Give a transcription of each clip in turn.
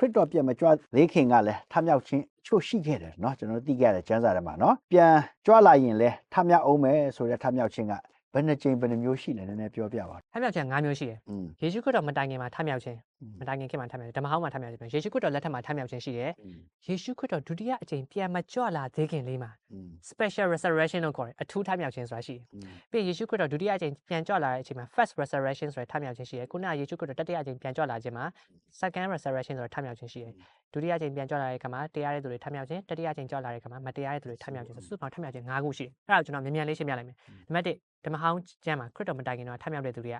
ခရစ်တော်ပြန်မကြွသေးခင်ကလည်းထမြောက်ခြင်းအချို့ရှိခဲ့တယ်เนาะကျွန်တော်တို့သိခဲ့ရတယ်ကျမ်းစာထဲမှာเนาะပြန်ကြွလာရင်လည်းထမြောက်အောင်မယ်ဆိုတဲ့ထမြောက်ခြင်းက ဘယ်နှကြိမ်ဘယ်နှမျိုးရှိလဲနည်းနည်းပြောပြပါထမြောက်ခြင်း၅မျိုးရှိတယ်ယေရှုခရစ်တော်မတိုင်ခင်မှာထမြောက်ခြင်းမတိုင်ခင်ခေတ်မှာထမြောက်ခြင်းဓမ္မဟောင်းမှာထမြောက်ခြင်းယေရှုခရစ်တော်လက်ထက်မှာထမြောက်ခြင်းရှိတယ်ယေရှုခရစ်တော်ဒုတိယအကြိမ်ပြန်မကြွလာသေးခင်လေးမှာ special resurrection လို့ခေါ်တယ်အထူးထမြောက်ခြင်းဆိုတာရှိတယ်ပြီးယေရှုခရစ်တော်ဒုတိယအကြိမ်ပြန်ကြွလာတဲ့အချိန်မှာ first resurrection ဆိုတဲ့ထမြောက်ခြင်းရှိတယ်ခုနကယေရှုခရစ်တော်တတိယအကြိမ်ပြန်ကြွလာခြင်းမှာ second resurrection ဆိုတဲ့ထမြောက်ခြင်းရှိတယ်ဒုတိယအကြိမ်ပြန်ကြွလာတဲ့အခါမှာတရားတဲ့သူတွေထမြောက်ခြင်းတတိယအကြိမ်ကြွလာတဲ့အခါမှာမတရားတဲ့သူတွေထမြောက်ခြင်းဆိုစုပေါင်းထမြောက်ခြင်း၅ခုရှိတယ်အဲ့ဒါကိုကျွန်တော်မြန်မြန်လေးရှင်းပြလိုက်မယ်နံပါတ်1 ဓမ္မဟောင်းကျမ်းမှာခရစ်တော်မတိုင်ခင်တော့ထမြောက်တဲ့သူတွေက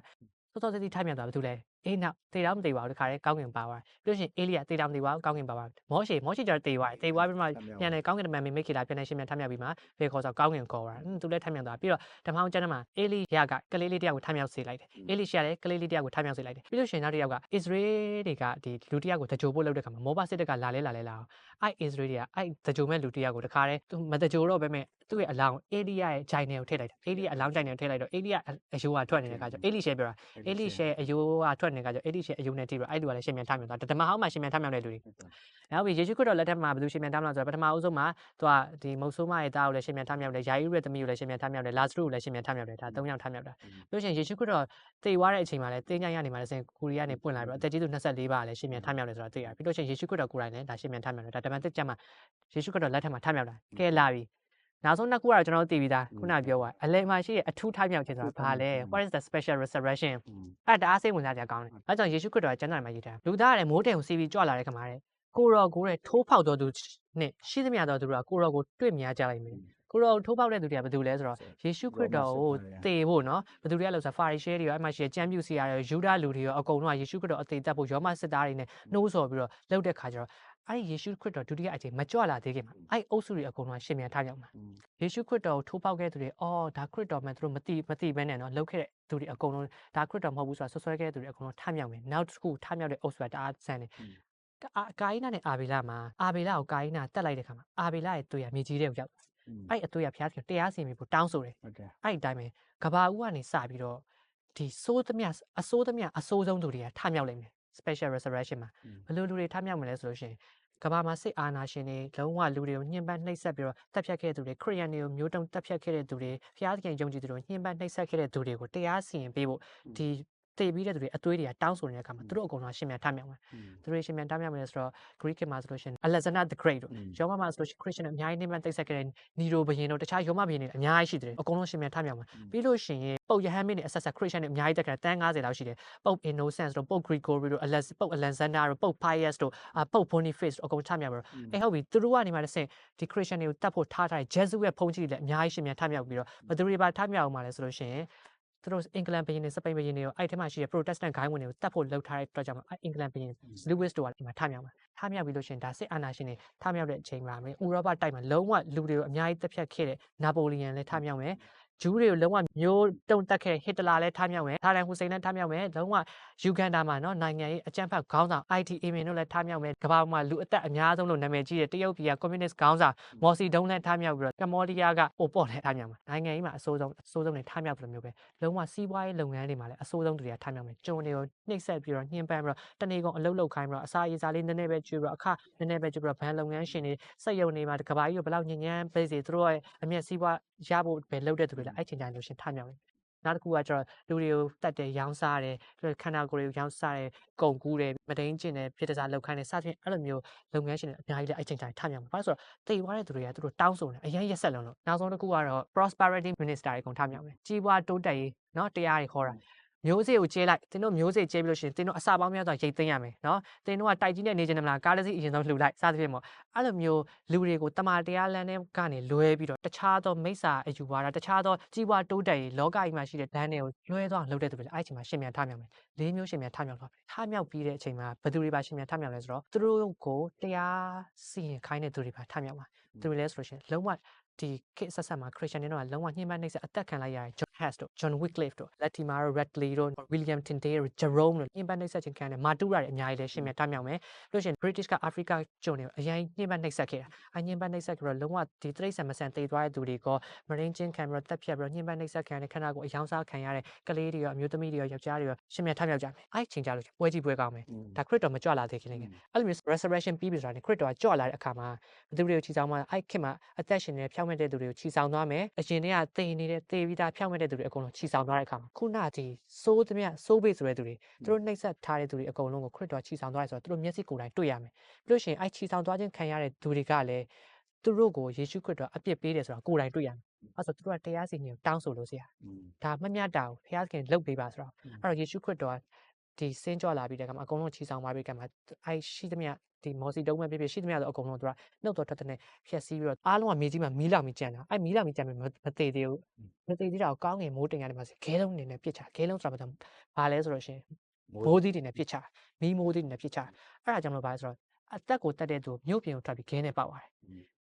စောစောစီးစီးထမြောက်တာဘာလို့လဲ အေးနောက်တေတော့မတေပါဘူးတခါတည်းကောင်းကင်ပါသွားပြီးလို့ရှိရင်အေလိယတေတော့မတေပါဘူးကောင်းကင်ပါသွားမောရှေမောရှေကျတော့တေသွားတယ်တေသွားပြီးမှပြန်တယ်ကောင်းကင်တမန်မိမိခေလာပြန်နေရှင်းပြန်ထမြောက်ပြီးမှဖေခေါ်ဆိုကောင်းကင်ခေါ်တာသူလည်းထမြောက်သွားပြီးတော့ဓမ္မဟောင်းကျမ်းထဲမှာအေလိယကကလေးလေးတယောက်ကိုထမြောက်စေလိုက်တယ်အေလိရှကလည်းကလေးလေးတယောက်ကိုထမြောက်စေလိုက်တယ်ပြီးလို့ရှိရင်နောက်တစ်ယောက်ကဣသရေလတွေကဒီလူတစ်ယောက်ကိုတကြိုဖို့လုပ်တဲ့ခါမှာမောဘစစ်တပ်ကလာလဲလာလဲလာအောင်အဲ့ဣသရေလတွေကအဲ့တကြိုမဲ့လူတစ်ယောက်ကိုတခါတည်းသူမတကြိုတော့ပဲမဲ့သူ့ရဲ့အလောင်းအေလိယရဲ့ဂျိုင်နယ်ကိုထည့်လိုက်တာအေလိယအလောင်းဂျိုင်နယ်ကိုထည့်လိုက်တော့အေလိယအယိုးကထွက်နေတဲ့ခါကျအေလိရှဲပြောတာအေလိရှဲအယိုးကထွက်နေတဲ့ခါကျအေလိရှဲအယိုးနဲ့တိတော့အဲ့လူကလည်းရှင်မြန်ထမြောက်သွားဓမ္မဟောင်းမှာရှင်မြန်ထမြောက်တဲ့လူတွေနောက်ပြီးယေရှုခရစ်တော်လက်ထက်မှာဘယ်သူရှင်မြန်ထမြောက်လဲဆိုတော့ပထမအဦးဆုံးမှာသူကဒီမုတ်ဆိုးမရဲ့သားကိုလည်းရှင်မြန်ထမြောက်တယ်ယာယုရဲ့သမီးကိုလည်းရှင်မြန်ထမြောက်တယ်လာဇရုကိုလည်းရှင်မြန်ထမြောက်တယ်ဒါ၃ယောက်ထမြောက်တာပြီးလို့ရှိရင်ယေရှုခရစ်တော်တည်သွားတဲ့အချိန်မှာလည်းတင်းကြိုင်ရနေမှာလည်းစင်ကိုရီးယားနေပွင့်လာပြီးတော့အသက်ကြီးသူ24ပါးလည်းရှင်မြန်ထမြောက်တယ်ဆိုတာသိရတယ်ပြီးလို့ရှိရင်ယေရှုခရစ်တော်ကိုယ်တိုင်လည်းဒါရှင်မြန်ထမြောက်တယ်ဒါဓမ္မသစ်ကျမ်းမှာယေရှုခရစ်တော်လက်ထက်မှာထမြောက်တာကဲလာပြီ နောက်ဆုံးနှစ်ခုကတော့ကျွန်တော်တို့သိပြီးသားခုနပြောသွားအလယ်မှာရှိတဲ့အထူးထမြောက်ခြင်းဆိုတာဘာလဲ what is the special resurrection อืมအဲ့ဒါအားစိတ်ဝင်စားကြကောင်းတယ်အဲကြောင့်ယေရှုခရစ်တော်ကကျမ်းစာထဲမှာရေးထားလူသားရဲ့မိုးတယ်ကိုစီးပြီးကြွလာတဲ့ခါမှာတဲ့ကိုရောကိုတဲ့ထိုးဖောက်တော်သူနဲ့ရှိသမျှတော်သူတို့ကကိုရောကိုတွေ့မြင်ကြလိုက်မယ်ကိုရောထိုးဖောက်တဲ့သူတွေကဘယ်သူလဲဆိုတော့ယေရှုခရစ်တော်ကိုသေဖို့နော်ဘယ်သူတွေကလဲဆိုတော့ဖာရီရှဲတွေရောအဲ့မှာရှိတဲ့ကျမ်းပြုစီရတွေယူဒလူတွေရောအကုန်လုံးကယေရှုခရစ်တော်အသေးသက်ဖို့ယောမစစ်သားတွေနဲ့နှိုးဆော်ပြီးတော့လှုပ်တဲ့ခါကျတော့ အဲ့ဒီယေရှုခရစ်တော်ဒုတိယအကြိမ်မကြွလာသေးခင်မှာအဲ့ဒီအုပ်စုတွေအကုန်လုံးရှင်မြန်ထရောက်မှာယေရှုခရစ်တော်ကိုထိုးပေါက်ခဲ့သူတွေအော်ဒါခရစ်တော်မှန်သူတို့မသိမသိပဲနဲ့နော်လောက်ခဲ့တဲ့သူတွေအကုန်လုံးဒါခရစ်တော်မဟုတ်ဘူးဆိုတာဆွဆွဲခဲ့တဲ့သူတွေအကုန်လုံးထမြောက်မယ်နောက်တစ်ခုထမြောက်တဲ့အုပ်စုကတအားဆန်တယ်အာကာယနာနဲ့အာဗေလမှာအာဗေလကိုကာယနာတက်လိုက်တဲ့ခါမှာအာဗေလရဲ့တွေ့ရမြေကြီးတဲ့ရောက်အဲ့အတွေ့ရဖျားတယ်တရားစီရင်ပြီးတောင်းဆိုတယ်အဲ့အတိုင်းပဲကဘာဦးကနေစပြီးတော့ဒီစိုးသမျှအစိုးသမျှအစိုးဆုံးသူတွေကထမြောက်လိုက်မယ် special resurrection မှာอืมဘယ်လိုလူတွေထမြောက်မလဲဆိုလို့ရှိရင်ကဘာမှာစိတ်အာနာရှင်တွေလုံးဝလူတွေကိုညှဉ်းပန်းနှိပ်စက်ပြီးတော့တပ်ဖြတ်ခဲ့တဲ့သူတွေခရိယန်တွေကိုမျိုးတုံတပ်ဖြတ်ခဲ့တဲ့သူတွေဖျားသခင်ယုံကြည်သူတွေကိုညှဉ်းပန်းနှိပ်စက်ခဲ့တဲ့သူတွေကိုတရားစီရင်ပေးဖို့ဒီ တည်ပြီးတဲ့သူတွေအသွေးတွေကတောင်းဆိုနေတဲ့အခါမှာသူတို့အကုန်လုံးရှင်မြန်ထမြောက်မယ်သူတို့ရှင်မြန်ထမြောက်မယ်ဆိုတော့ Greek မှာဆိုလို့ရှင် Alexander the Great တို့ရောမမှာဆိုလို့ရှင် Christian အများကြီးနေမှတိတ်ဆက်ခဲ့တဲ့ Nero ဘုရင်တို့တခြားရောမဘုရင်တွေအများကြီးရှိတယ်အကုန်လုံးရှင်မြန်ထမြောက်မယ်ပြီးလို့ရှင်ပုတ်ယဟန်မင်းတွေ Assassin Christian တွေအများကြီးတက်ခဲ့တဲ့90လောက်ရှိတယ်ပုတ် Innocence တို့ပုတ် Gregory တို့ Alex ပုတ် Alexander တို့ပုတ် Pius တို့ပုတ် Boniface တို့အကုန်ထမြောက်မယ်အဲဟုတ်ပြီသူတို့ကနေမှတစ်ဆင့်ဒီ Christian တွေကိုတတ်ဖို့ထားထားတဲ့ Jesuit ဖုန်းကြီးတွေလည်းအများကြီးရှင်မြန်ထမြောက်ပြီးတော့ဘယ်သူတွေပါထမြောက်အောင်မလဲဆိုလို့ရှင် သူတို့အင်္ဂလန်ဘုရင်တွေစပိန်ဘုရင်တွေကိုအဲ့ထဲမှာရှိတဲ့ Protestant ဂိုင်းဝင်တွေကိုတတ်ဖို့လှုပ်ထားတဲ့အတွက်ကြောင့်မို့အဲ့အင်္ဂလန်ဘုရင် Lewis တို့ကဒီမှာထမြောက်မှာထမြောက်ပြီးလို့ရှိရင်ဒါစစ်အာဏာရှင်တွေထမြောက်တဲ့အချိန်မှာမယ်ဥရောပတိုက်မှာလုံးဝလူတွေကိုအများကြီးတက်ဖြတ်ခဲ့တဲ့နာပိုလီယန်လည်းထမြောက်မယ် ဂျူးတွေကိုလုံးဝမျိုးတုံတက်ခဲ့ဟစ်တလာလည်းထမြောက်မယ်ဒါရန်ဟူစိန်လည်းထမြောက်မယ်လုံးဝယူဂန်ဒါမှာနော်နိုင်ငံရေးအကြမ်းဖက်ခေါင်းဆောင် IT အမင်တို့လည်းထမြောက်မယ်ကမ္ဘာမှာလူအသက်အများဆုံးလို့နာမည်ကြီးတဲ့တရုတ်ပြည်ကကွန်မြူနစ်ခေါင်းဆောင်မော်စီဒုံလည်းထမြောက်ပြီးတော့ကမ္ဘောဒီးယားကပိုပေါ်လည်းထမြောက်မှာနိုင်ငံရေးမှာအဆိုးဆုံးအဆိုးဆုံးတွေထမြောက်တယ်လို့မျိုးပဲလုံးဝစီးပွားရေးလုပ်ငန်းတွေမှာလည်းအဆိုးဆုံးတွေကထမြောက်မယ်ကျွန်တွေကိုနှိပ်စက်ပြီးတော့ညှဉ်းပန်းပြီးတော့တနေ့ကုန်အလုပ်လုပ်ခိုင်းပြီးတော့အစာရေးစားလေးနည်းနည်းပဲကျွေးပြီးတော့အခနည်းနည်းပဲကျွေးပြီးတော့ဘဏ်လုပ်ငန်းရှင်တွေစက်ရုံတွေမှာကဘာကြီးကိုဘယ်လောက်ညဉ့်ညမ်းပေးစီသူတို့ရဲ့အမျက်စီးပွား ရဖို့ပဲလုပ်တဲ့သူတွေလည်းအဲ့ချိန်တိုင်းလို့ရှရင်ထမြောက်တယ်နောက်တစ်ခုကကျတော့လူတွေကိုတတ်တယ်ရောင်းစားတယ်ပြီးတော့ခန္ဓာကိုယ်တွေကိုရောင်းစားတယ်ကုန်ကူးတယ်မတိန်ကျင်တယ်ဖြစ်တစားလောက်ခိုင်းတယ်စသဖြင့်အဲ့လိုမျိုးလုပ်ငန်းရှင်တွေအများကြီးလည်းအဲ့ချိန်တိုင်းထမြောက်မှာဘာလို့ဆိုတော့တိတ်သွားတဲ့သူတွေကသူတို့တောင်းဆိုနေအရင်ရက်ဆက်လုံးလို့နောက်ဆုံးတစ်ခုကတော့ prosperity minister တွေကုန်ထမြောက်မယ်ကြီးပွားတိုးတက်ရေးเนาะတရားတွေခေါ်တာ မျိုးစေ့ကိုကျဲလိုက်သင်တို့မျိုးစေ့ကျဲပြီးလို့ရှိရင်သင်တို့အစာပေါင်းများစွာရိတ်သိမ်းရမယ်နော်သင်တို့ကတိုက်ကြီးနဲ့နေချင်တယ်မလားကားတစ်စီးအရင်ဆုံးလှူလိုက်စသဖြင့်ပေါ့အဲ့လိုမျိုးလူတွေကိုတမာတရားလမ်းထဲကနေလွဲပြီးတော့တခြားသောမိစ္ဆာအယူဝါဒတခြားသောကြီးပွားတိုးတက်ရေးလောကကြီးမှာရှိတဲ့လမ်းတွေကိုလွဲသွားလှုပ်တဲ့သူတွေလည်းအဲ့ဒီအချိန်မှာရှင်မြန်ထမြောက်မယ်လေးမျိုးရှင်မြန်ထမြောက်သွားတယ်ထမြောက်ပြီးတဲ့အချိန်မှာဘယ်သူတွေပါရှင်မြန်ထမြောက်လဲဆိုတော့သူတို့ကိုတရားစီရင်ခိုင်းတဲ့သူတွေပါထမြောက်မှာသူတွေလဲဆိုလို့ရှိရင်လုံးဝဒီခေတ်ဆက်ဆက်မှာခရစ်ယာန်တွေကလုံးဝညှဉ်းပန်းနှိပ်စက်အသက်ခံလိုက်ရတယ် Hess တို့ John Wycliffe တို့ Latimer တို့ Radley တို့ William Tyndale တို့ Jerome တို့ညှဉ်းပန်းနှိပ်စက်ခြင်းခံတဲ့မာတူရာတွေအများကြီးလည်းရှင်းပြထားမြောက်မယ်ပြီးလို့ရှိရင် British က Africa ကျွန်းတွေကိုအရင်ညှဉ်းပန်းနှိပ်စက်ခဲ့တာအညှဉ်းပန်းနှိပ်စက်ကြတော့လုံးဝဒီတိရစ္ဆာန်မဆန်တေသွားတဲ့သူတွေကမရင်းချင်းခံပြီးတော့တက်ဖြတ်ပြီးတော့ညှဉ်းပန်းနှိပ်စက်ခံတဲ့ခန္ဓာကိုယ်အယောင်စားခံရတဲ့ကလေးတွေရောအမျိုးသမီးတွေရောယောက်ျားတွေရောရှင်းပြထားမြောက်ကြမယ်အဲ့ချိန်ကြလို့ပွဲကြီးပွဲကောင်းမယ်ဒါခရစ်တော်မကြွလာသေးခင်လေအဲ့လိုမျိုး resurrection ပြီးပြီဆိုတာနဲ့ခရစ်တော်ကကြွလာတဲ့အခါမှာဘယ်သူတွေကိုချီဆောင်မှာအဲ့ခင်မှာအသက်ရှင်နေတဲ့ဖြောင့်မတ်တဲ့သူတွေကိုချီဆောင်သွားမယ်အရင်တည်းကတည်နေတဲ့တည်ပြီးသားဖြောင့်မတ်တဲ့သူတွေအကုန်လုံးချီဆောင်သွားတဲ့အခါမှာခုနကဒီစိုးသမျှစိုးဘေးဆိုတဲ့သူတွေသူတို့နှိပ်စက်ထားတဲ့သူတွေအကုန်လုံးကိုခရစ်တော်ချီဆောင်သွားတယ်ဆိုတော့သူတို့မျက်စိကိုယ်တိုင်တွေ့ရမယ်ပြီးလို့ရှိရင်အဲ့ချီဆောင်သွားခြင်းခံရတဲ့သူတွေကလည်းသူတို့ကိုယေရှုခရစ်တော်အပြစ်ပေးတယ်ဆိုတာကိုယ်တိုင်တွေ့ရမယ်အဲ့ဆိုသူတို့ကတရားစီရင်ကိုတောင်းဆိုလို့ဆရာဒါမမျှတာကိုဘုရားသခင်လုပ်ပေးပါဆိုတော့အဲ့တော့ယေရှုခရစ်တော်က ဒီစင်းကြွလာပြီးတဲ့ကမှာအကုန်လုံးချီဆောင်ပါပြီးကမှာအဲရှိသမျှဒီမော်စီတုံးမဲ့ပြပြရှိသမျှဆိုအကုန်လုံးသူကနှုတ်တော်ထွက်တဲ့ဖြက်စီးပြီးတော့အားလုံးကမြေကြီးမှာမီးလောင်ပြီးကြံတာအဲမီးလောင်ပြီးကြံပြီးမမသေးသေးဘူးမသေးသေးတာကိုကောင်းငင်မိုးတင်ရတယ်မှာစီခဲလုံးနေနဲ့ပြစ်ချခဲလုံးဆိုတာဘာလဲဆိုတော့ရှင်မိုးသီးတွေနဲ့ပြစ်ချမီးမိုးသီးတွေနဲ့ပြစ်ချအဲ့ဒါကြောင့်မလို့ဘာလဲဆိုတော့အသက်ကိုတက်တဲ့သူမြို့ပြင်ကိုထွက်ပြီးခဲနဲ့ပေါက်သွားတယ်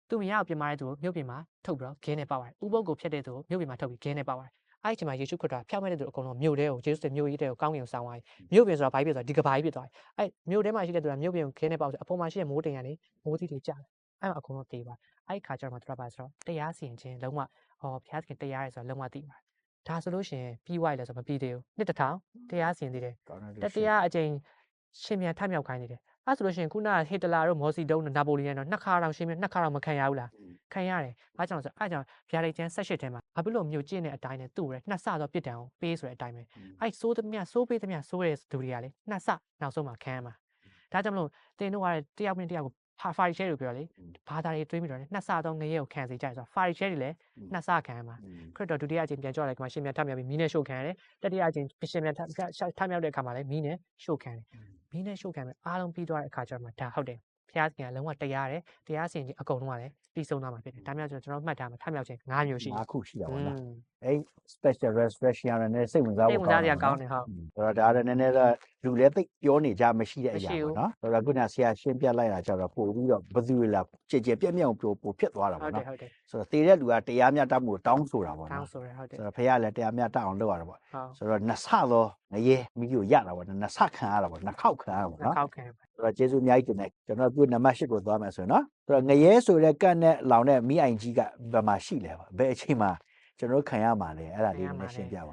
သူမရအောင်ပြင်မာတဲ့သူမြို့ပြင်မှာထုတ်ပြီးတော့ခဲနဲ့ပေါက်သွားတယ်ဥပုပ်ကိုဖျက်တဲ့သူမြို့ပြင်မှာထုတ်ပြီးခဲနဲ့ပေါက်သွားတယ် အဲ့ဒီချိန်မှာယေရှုခရစ်တော်ဖျောက်မဲ့တဲ့သူအကုန်လုံးမြို့ထဲကိုယေရှုတဲ့မြို့ကြီးတဲ့ကိုကောင်းကင်ကိုဆောင်းသွားတယ်မြို့ပြင်ဆိုတာဘာဖြစ်ဆိုတာဒီကဘာကြီးဖြစ်သွားတယ်အဲ့မြို့ထဲမှာရှိတဲ့သူကမြို့ပြင်ကိုခဲနဲ့ပေါက်တယ်အပေါ်မှာရှိတဲ့မိုးတင်ကနေမိုးသီးတွေကျတယ်အဲ့မှာအကုန်လုံးတေးသွားအဲ့ဒီခါကျတော့မှသူကပါဆိုတော့တရားစီရင်ခြင်းလုံးဝဟောဘုရားသခင်တရားရယ်ဆိုတာလုံးဝသိပါတယ်ဒါဆိုလို့ရှိရင်ပြီးသွားပြီလဲဆိုမပြီးသေးဘူးနှစ်တစ်ထောင်တရားစီရင်သေးတယ်တတရားအကျိန်ရှင်ပြန်ထမြောက်ခိုင်းနေတယ်အဲဆိုလို့ရှိရင်ခုနကဟစ်တလာတို့မော်စီတုံးတို့နာပိုလီယန်တို့နှစ်ခါတောင်ရှင်ပြန်နှစ်ခါတောင်မခံရဘူးလား ခံရတယ်ဘာကြောင့်လဲဆိုတော့အဲကြောင့်ဗျာဒိတ်ကျန်း၁၈ထဲမှာဘာဖြစ်လို့မြို့ကျင့်တဲ့အတိုင်းနဲ့သူ့ရဲနှစ်ဆတော့ပြစ်ဒဏ်ကိုပေးဆိုတဲ့အတိုင်းပဲအဲစိုးသမျှစိုးပေးသမျှစိုးရဲဒူတွေကလေနှစ်ဆနောက်ဆုံးမှခံရမှာဒါကြောင့်မလို့တင်တို့ကတယောက်နဲ့တယောက်ကိုဖာဖာရီချဲတွေပြောလေဘာသာတွေတွေးမိတော့လေနှစ်ဆတော့ငရဲကိုခံစေကြတယ်ဆိုတော့ဖာရီချဲတွေလည်းနှစ်ဆခံရမှာခရစ်တော်ဒုတိယအကြိမ်ပြန်ကြွလာတဲ့အခါမှာရှင်ပြန်ထမြောက်ပြီးမီးနဲ့ရှို့ခံရတယ်တတိယအကြိမ်ရှင်ပြန်ထထမြောက်တဲ့အခါမှာလည်းမီးနဲ့ရှို့ခံတယ်မီးနဲ့ရှို့ခံမယ်အားလုံးပြီးသွားတဲ့အခါကျတော့မှဒါဟုတ်တယ် ဖျားခင်ကလုံးဝတရားတယ်တရားစင်ကြီးအကုန်လုံးကလည်းပြီးဆုံးသွားမှာဖြစ်တယ်ဒါမျိုးကျွန်တော်မှတ်ထားမှာထမြောက်ခြင်း၅မျိုးရှိငါခုရှိတာอืပေါ့နော်มအဲ့ special resurrection ရတဲ့စိတ်ဝင်စားစိတ်ဖို့ဝင်စားစရာကောင်းတယ်ဟုတ်ဆိုတော့ဒါလည်းနည်းနည်းတော့လူလည်းသိပြောနေကြမရှိတဲ့အရာမရှိဘူးပေါ့နော်ဆိုတော့ခုနဆရာရှင်းပြလိုက်တာကြတော့ပို့ပြီးတော့ဘယ်သူလဲကြည်ကြည်ပြက်ပြက်ပို့ပို့ဖြစ်သွားတာဟုပေါ့တ်တယ်နော်ဟုတ်တယ်ဆိုတော့တည်တဲ့လူကတရားမျှတမှုကိုတောင်းဆိုတာပေါ့တောနော်င်းဆိုရဟုတ်တယ်ဆိုတော့ဖခင်လည်းတရားမျှတအောင်လုပ်ရတာပေါ့ဟုတ်ဆိုတော့နှစ်ဆသော ငရဲမိကိုရတာပေါ့နော်နှစ်ဆခံရတာပေါ့နှစ်ခေါက်ခံရတာပေါ့နှောနော်က်ကောက်ခံပါဆိုတော့ကျေးဇူးအများကြီးတင်တယ်ကျွန်တော်ပြုနံပါတ်၈ကိုသွားမယ်ဆိုရင်နော်ဆိုတော့ငရဲဆိုတဲ့ကတ်နဲ့လောင်တဲ့မိအိုင်ကြီးကဘယ်မှာရှိလဲပေါ့ဘယ်အချိန်မှာကျွန်တော်တို့ခံရမှာလဲအဲ့ဒါလေးနည်းနည်းရှင်းပြပါ